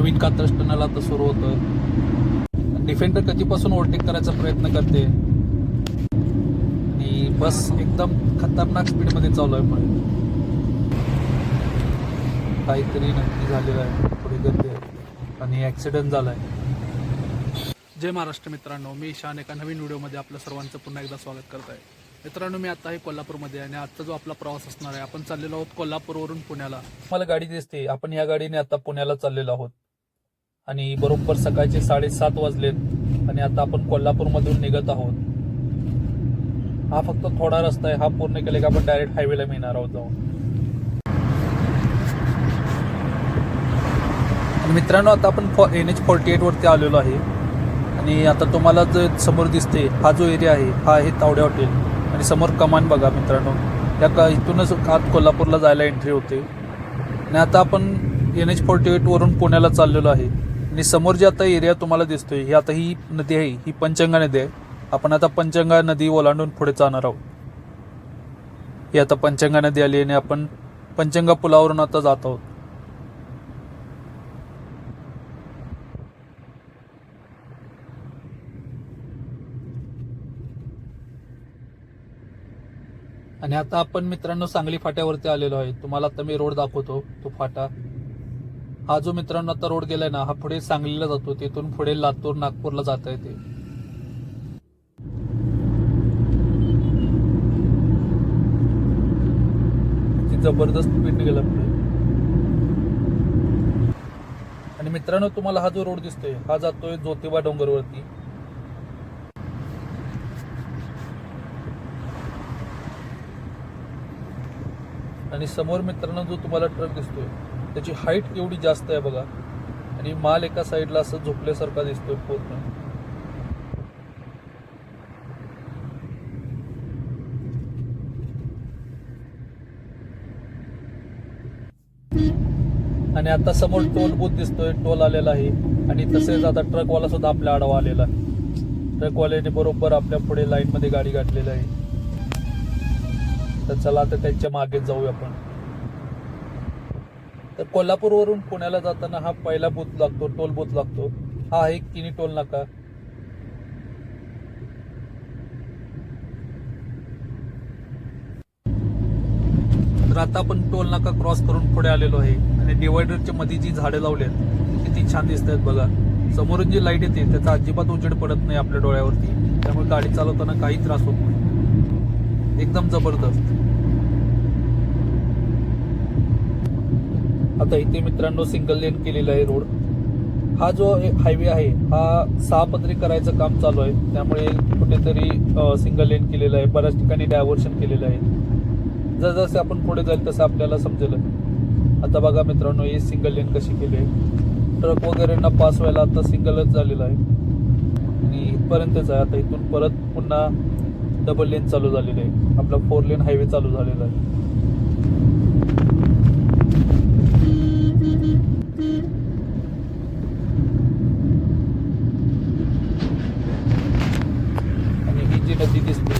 नवीन Katraj tunnel आता सुरू होतं? डिफेंडर कधीपासून ओव्हरटेक करायचा प्रयत्न करते? आणि बस एकदम खतरनाक स्पीडमध्ये चालू आहे पुढे काहीतरी नक्की झालेलं आहे. थोडी गर्दी आहे. आणि ॲक्सिडेंट झाला आहे जय महाराष्ट्र मित्रांनो. मी ईशान एका नवीन व्हिडिओमध्ये आपल्या सर्वांचं पुन्हा एकदा स्वागत करत आहे मित्रांनो मी आता आहे कोल्हापूरमध्ये आणि आजचा जो आपला प्रवास असणार आहे आपण चाललेलो आहोत कोल्हापूरवरून पुण्याला. मला गाडी दिसते. आपण या गाडीने आता पुण्याला चाललेलो आहोत. आणि बरोबर सकाळचे साडेसात वाजलेत आणि आता आपण कोल्हापूरमधून निघत आहोत. हा फक्त थोडा रस्ता आहे हा पूर्ण केले की आपण डायरेक्ट हायवेला मिळणार आहोत जाऊन. मित्रांनो आता आपण एन एच फोर्टी एट वरती आलेलो आहे. आणि आता तुम्हाला जे समोर दिसते हा जो एरिया आहे हा आहे तावडे हॉटेल आणि समोर कमान बघा मित्रांनो. या का इथूनच आत कोल्हापूरला जायला एंट्री होते. आणि आता आपण एन एच फोर्टी एटवरून पुण्याला चाललेलो आहे. आणि समोर जे आता एरिया तुम्हाला दिसतोय ही आता ही नदी आहे ही पंचंगा नदी आहे. आपण आता पंचंगा नदी ओलांडून पुढे जाणार आहोत. ही आता पंचंगा नदी आली आणि आपण पंचंगा पुलावरून आता जात आहोत. आणि आता आपण मित्रांनो सांगली फाट्यावरती आलेलो आहे. तुम्हाला आता मी रोड दाखवतो तो फाटा. हा जो मित्रांनो आता रोड गेलाय ना हा पुढे सांगलीला जातो. तिथून पुढे लातूर नागपूरला जाता येते जबरदस्त स्पीड गेला पुढे. आणि मित्रांनो तुम्हाला हा जो रोड दिसतोय हा जातोय ज्योतिबा डोंगरवरती. आणि समोर मित्रांनो जो तुम्हाला ट्रक दिसतोय त्याची हाईट एवढी जास्त आहे बघा. आणि माल एका साईडला असं झोपल्यासारखा दिसतोय पूर्ण. आणि आता समोर टोल बूथ दिसतोय टोल आलेला आहे. आणि तसेच आता ट्रकवाला सुद्धा आपल्या आडवा आलेला आहे. ट्रकवाल्याने बरोबर आपल्या पुढे लाईन मध्ये गाडी गाठलेली आहे. तर चला आता त्यांच्या मागे जाऊ आपण. तर कोल्हापूरवरून पुण्याला जाताना हा पहिला बूथ लागतो टोल बूथ लागतो. हा आहे किनी टोल नाका. तर आता आपण टोल नाका क्रॉस करून पुढे आलेलो आहे. आणि डिवायडरच्या मध्ये जी झाडं लावली आहेत किती छान दिसत आहेत बघा. समोरून जी लाइट येते त्याचा अजिबात उजेड पडत नाही आपल्या डोळ्यावरती. त्यामुळे गाडी चालवताना काही त्रास होत नाही. एकदम जबरदस्त. आता इथे मित्रांनो सिंगल लेन केलेला आहे रोड हा जो हायवे आहे हा सहा पदरी करायचं काम चालू आहे. त्यामुळे कुठेतरी सिंगल लेन केलेलं आहे. बऱ्याच ठिकाणी डायव्हर्शन केलेलं आहे. जसजसे आपण पुढे जाईल तसं आपल्याला समजेल. आता बघा मित्रांनो हे सिंगल लेन कशी केली आहे. ट्रक वगैरेंना पास व्हायला आता सिंगलच झालेलं आहे. आणि इथपर्यंतच आहे. आता इथून परत पुन्हा डबल लेन चालू झालेलं आहे. आपला फोर लेन हायवे चालू झालेला आहे आणि ही जी नदी दिसते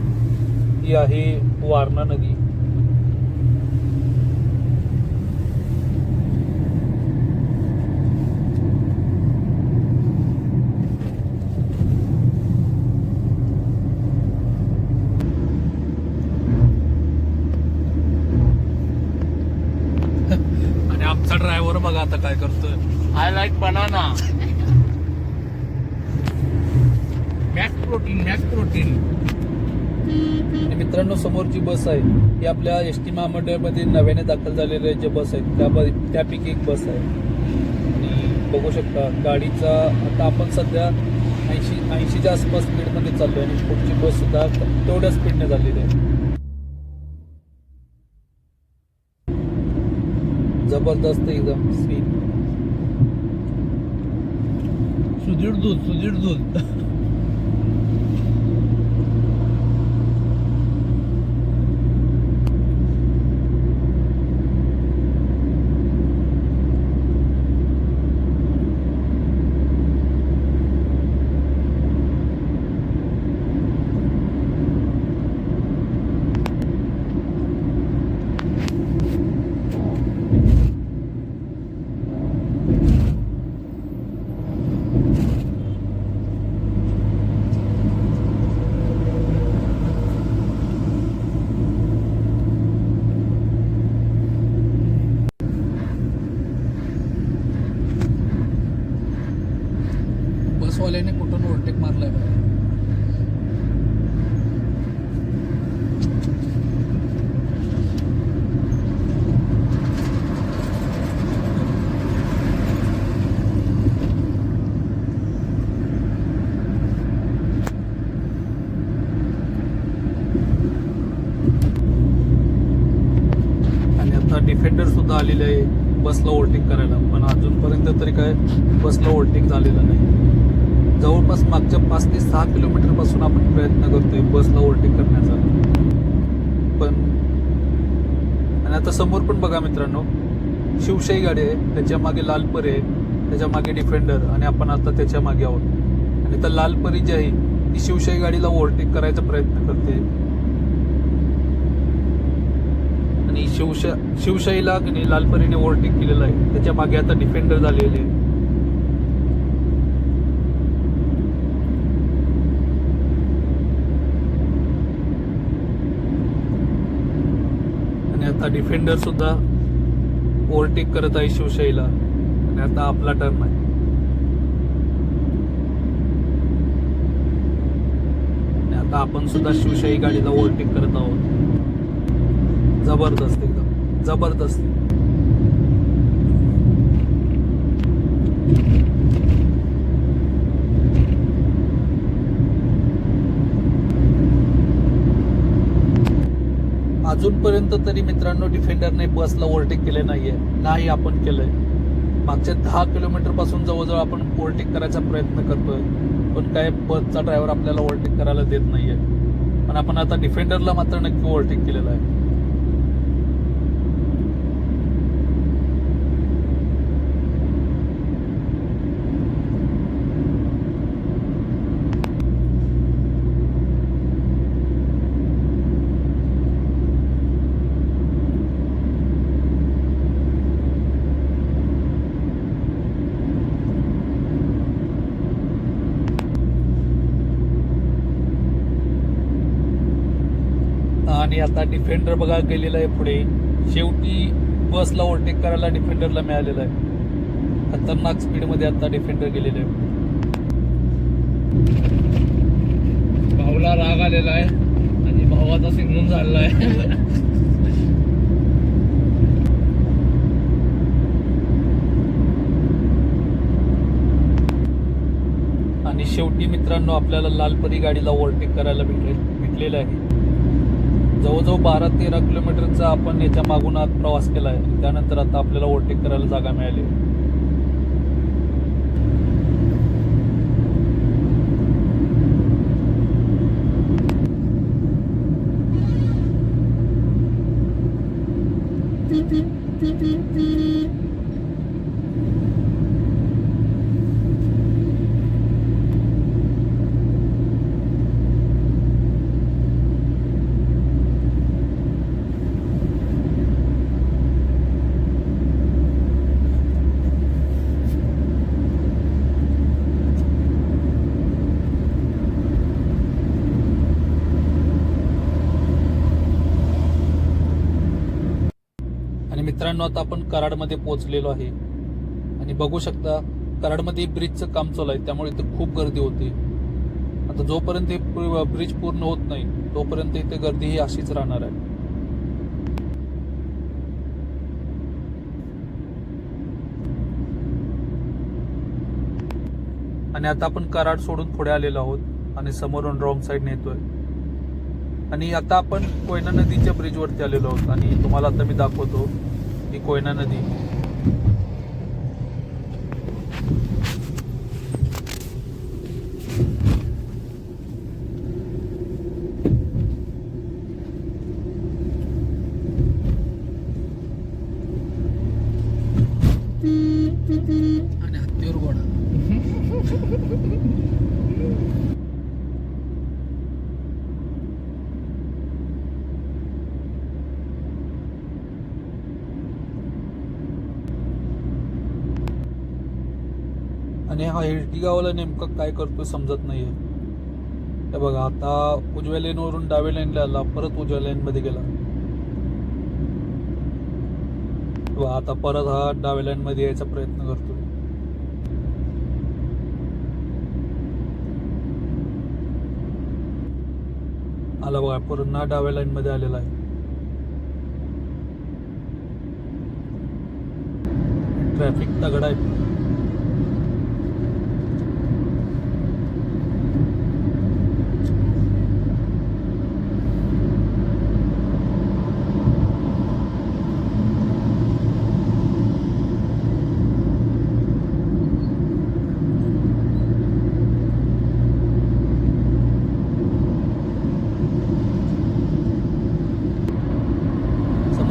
ही आहे वारणा नदी. आणि आमचा ड्रायव्हर बघा आता काय करतोय. I like banana mac protein mac protein आणि मित्रांनो समोर जी बस आहे ही आपल्या एस टी महामंडळामध्ये नव्याने दाखल झालेल्या ज्या बस आहेत त्या ब- त्यापैकी एक बस आहे. आणि बघू शकता गाडीचा आता आपण सध्या ऐंशी ऐंशीच्या आसपास स्पीडमध्ये चाललोय आणि पुढची बस सुद्धा तेवढ्या स्पीडने झालेली आहे. जबरदस्त एकदम स्पीड सुदीड दूध सुधीर दूध. ओव्हरटेक करायला. पण अजूनपर्यंत तरी काय बसला ओव्हरटेक झालेला नाही. जवळपास मागच्या पाच ते सहा किलोमीटरपासून आपण प्रयत्न करतोय बसला ओव्हरटेक करण्याचा. पण आणि आता समोर पण बघा मित्रांनो शिवशाही गाडी आहे त्याच्यामागे लालपरी आहे त्याच्यामागे डिफेंडर आणि आपण आता त्याच्यामागे आहोत. आणि तर लालपरी जी आहे ती शिवशाही गाडीला ओव्हरटेक करायचा प्रयत्न करते आणि शिवशा शिवशाहीला की लालपरीने ओव्हरटेक केलेला आहे. त्याच्यामागे आता डिफेंडर झालेले आहे. आणि आता डिफेंडर सुद्धा ओव्हरटेक करत आहे शिवशाहीला. आणि आता आपला टर्न आहे. आणि आता आपण सुद्धा शिवशाही गाडीला ओव्हरटेक करत आहोत. जबरदस्त. जबरदस्त. अजूनपर्यंत तरी मित्रांनो डिफेंडरने बसला ओव्हरटेक केले नाहीये. नाही आपण केलंय. मागच्या दहा किलोमीटरपासून जवळजवळ आपण ओव्हरटेक करायचा प्रयत्न करतोय. पण काय बसचा ड्रायव्हर आपल्याला ओव्हरटेक करायला देत नाहीये. पण आपण आता डिफेंडरला मात्र नक्की ओव्हरटेक केलेला आहे. आणि आता डिफेंडर बघा गेलेला आहे पुढे. शेवटी बसला ओव्हरटेक करायला डिफेंडरला मिळालेला आहे. खतरनाक स्पीडमध्ये आता डिफेंडर गेलेला आहे भाऊला राग आलेला आहे आणि भावाचा सिग्नल झालेला आहे. आणि शेवटी मित्रांनो आपल्याला लालपरी गाडीला ओव्हरटेक करायला भेटले भेटलेलं आहे. जवळजवळ बारा तेरा किलोमीटरचा आपण याच्या मागून आत प्रवास केला आहे त्यानंतर आता आपल्याला ओव्हरटेक करायला जागा मिळाली आणि मित्रांनो आता आपण कराडमध्ये पोहोचलेलो आहे. आणि बघू शकता कराडमध्ये ब्रिजचं काम चालू आहे. त्यामुळे इथे खूप गर्दी होती. आता जोपर्यंत हे ब्रिज पूर्ण होत नाही तोपर्यंत इथे गर्दी ही अशीच राहणार आहे. आणि आता आपण कराड सोडून पुढे आलेलो आहोत आणि समोरून रॉंग साईड नेतोय. आणि आता आपण कोयना नदीच्या ब्रिजवरती आलेलो आहोत. आणि तुम्हाला आता मी दाखवतो. ही कोयना नदी आणि हत्तीवर घोडा हा हेडगावला नेमकं काय करतोय समजत नाही आहे बघा आता उजव्या लेनवरून डाव्या लेनला आला परत उजव्या लेनमध्ये गेला. आता परत हा डाव्या लाईनमध्ये यायचा प्रयत्न करतो आला बघा पुन्हा डाव्या लाईनमध्ये आलेला आहे. ट्रॅफिक तगडा आहे.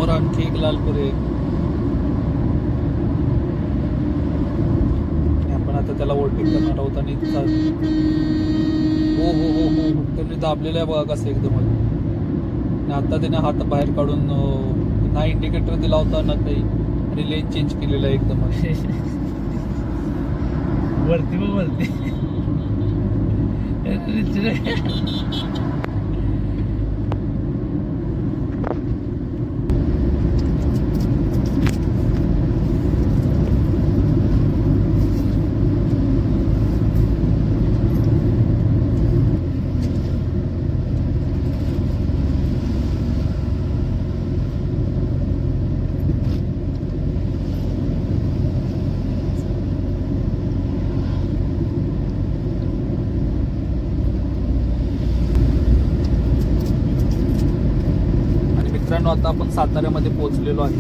एक लालपुरी. आपण आता त्याला ओव्हरटेक करणार आहोत आणि हो हो हो हो हो. त्यांनी दाबलेलं आहे बघा कसं एकदम आणि आता त्याने हात बाहेर काढून ना इंडिकेटर दिला होता ना काही. आणि लेन चेंज केलेला आहे एकदम वरती बघ वरती आणि मित्रांनो आता आपण साताऱ्यामध्ये पोहोचलेलो आहे.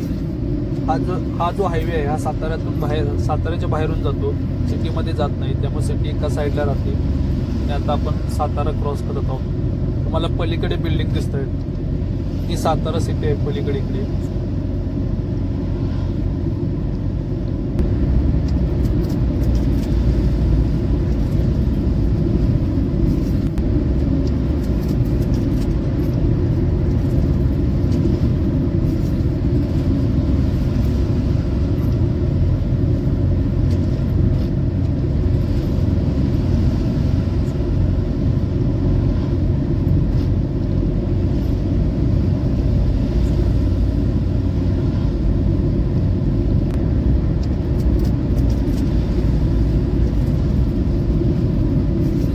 हा जो हा जो हायवे आहे हा साताऱ्यातून बाहेर साताऱ्याच्या बाहेरून जातो. सिटीमध्ये जात नाही. त्यामुळे सिटी एका साईडला राहते. आणि आता आपण सातारा क्रॉस करत आहोत. तुम्हाला पलीकडे बिल्डिंग दिसत आहेत ती सातारा सिटी आहे पलीकडे इकडे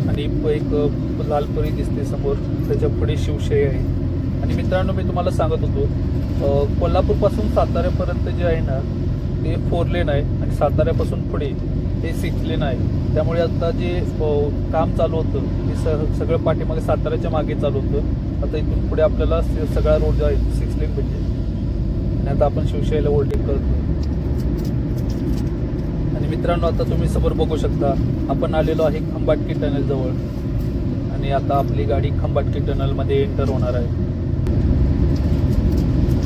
आणि प- एक अ, लालपरी दिसते समोर त्याच्या पुढे शिवशाही आहे. आणि मित्रांनो मी तुम्हाला सांगत होतो कोल्हापूरपासून साताऱ्यापर्यंत जे आहे ना ते फोर लेन आहे आणि साताऱ्यापासून पुढे हे सिक्स लेन आहे. त्यामुळे आता जे काम चालू होतं ते स सगळं पाठीमागे साताऱ्याच्या मागे चालू होतं. आता इथून पुढे आपल्याला सगळा रोड जो आहे सिक्स लेन भेटेल आणि आता आपण शिवशाहीला ओल्डिंग करतो. आणि मित्रांनो आता तुम्ही समोर बघू शकता आपण आलेलो आहे खंबाटकी टनेल जवळ आणि आता आपली गाडी खंबाटकी टनलमध्ये एंटर होणार आहे.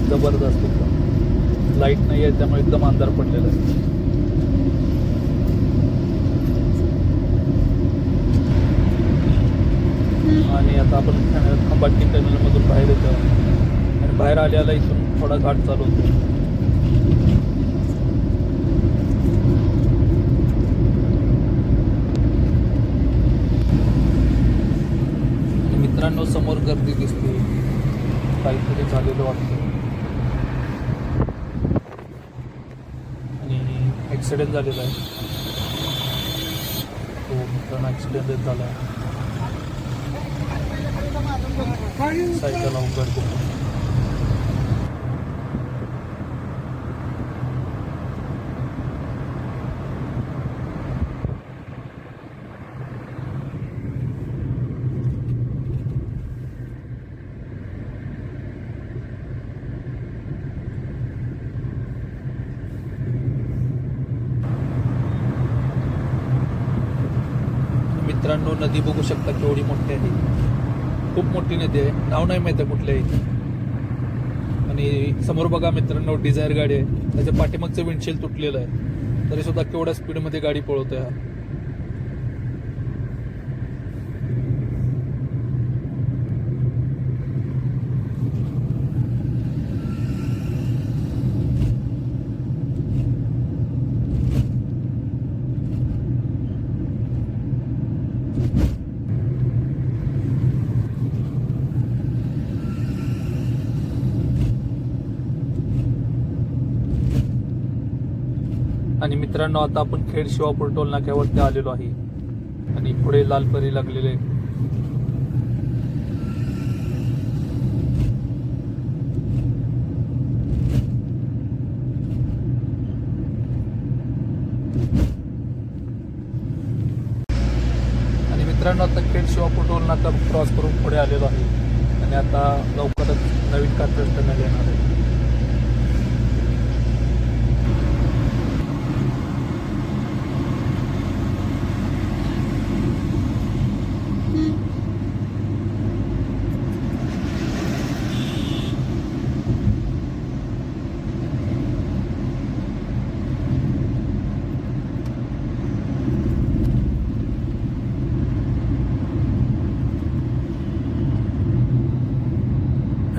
जबरदस्त एकदम. लाइट नाही आहे त्यामुळे एकदम अंधार पडलेला आहे. आणि आता आपण खंबाटकी टनल मधून बाहेर येतो. आणि बाहेर आल्याला इथून थोडा घाट चालू होतो आणि मित्रांनो समोर गर्दी दिसते काहीतरी झालेलं वाटतं. आणि ॲक्सिडेंट झालेला आहे. तो मित्रांनो ॲक्सिडेंट झाला आहे. सायकल अवघड खूप. मित्रांनो नदी बघू शकता केवढी मोठी आहे. खूप मोठी नदी आहे. नाव नाही माहिती आहे कुठल्याही आणि समोर बघा मित्रांनो डिझायर गाडी आहे. त्याच्या पाठीमागचं विंडशील तुटलेलं आहे. तरी सुद्धा केवढ्या स्पीडमध्ये गाडी पळवतोय हा. मित्रांनो आता आपण खेड शिवापूर टोल नाक्यावरती आलेलो आहे. आणि पुढे लालपरी लागलेले. आणि मित्रांनो आता खेड शिवापूर टोल नाका क्रॉस करून पुढे आलेलो आहे. आणि आता लवकरच नवीन कार्यक्रम येणार आहे.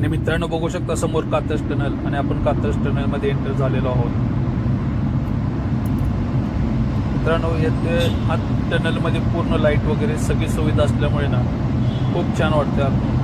मित्रांनो बघू शकता समोर कात्रज टनल आणि आपण कात्रज टनलमध्ये एंटर झालेलो आहोत. मित्रांनो येथे आत टनलमध्ये पूर्ण लाइट वगैरे सगळी सुविधा असल्यामुळे ना खूप छान वाटते आतून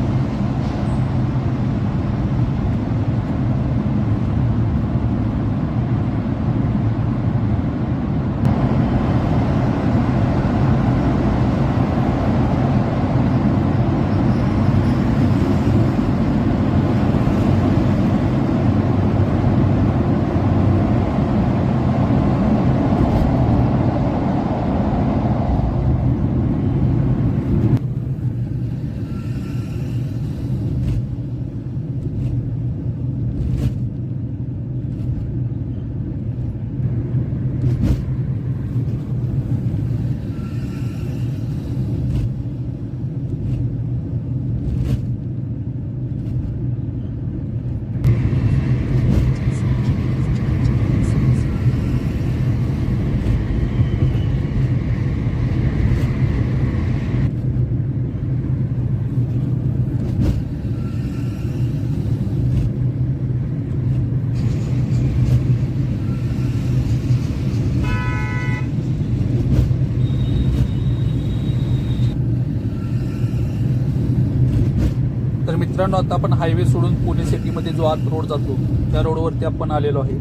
तर मित्रांनो आता आपण हायवे सोडून पुणे सिटीमध्ये जो आत रोड जातो त्या रोडवरती आपण आलेलो आहे.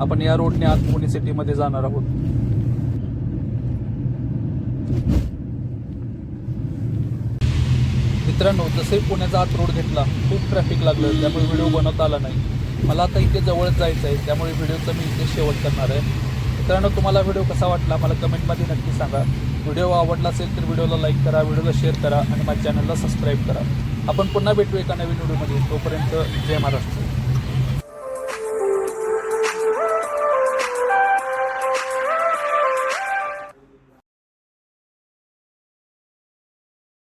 आपण या रोडने आत पुणे सिटीमध्ये जाणार आहोत. मित्रांनो जसे पुण्याचा आत रोड घेतला खूप ट्रॅफिक लागलं त्यामुळे व्हिडिओ बनवता आला नाही. मला आता इथे जवळच जायचं आहे त्यामुळे व्हिडिओचा मी इथे शेवट करणार आहे. मित्रांनो तुम्हाला व्हिडिओ कसा वाटला मला कमेंटमध्ये नक्की सांगा. व्हिडिओ आवडला असेल तर व्हिडिओला लाईक करा व्हिडिओला शेअर करा आणि माझ्या चॅनलला सबस्क्राईब करा. आपण पुन्हा भेटू एका नवीन व्हिडिओमध्ये. तोपर्यंत जय महाराष्ट्र.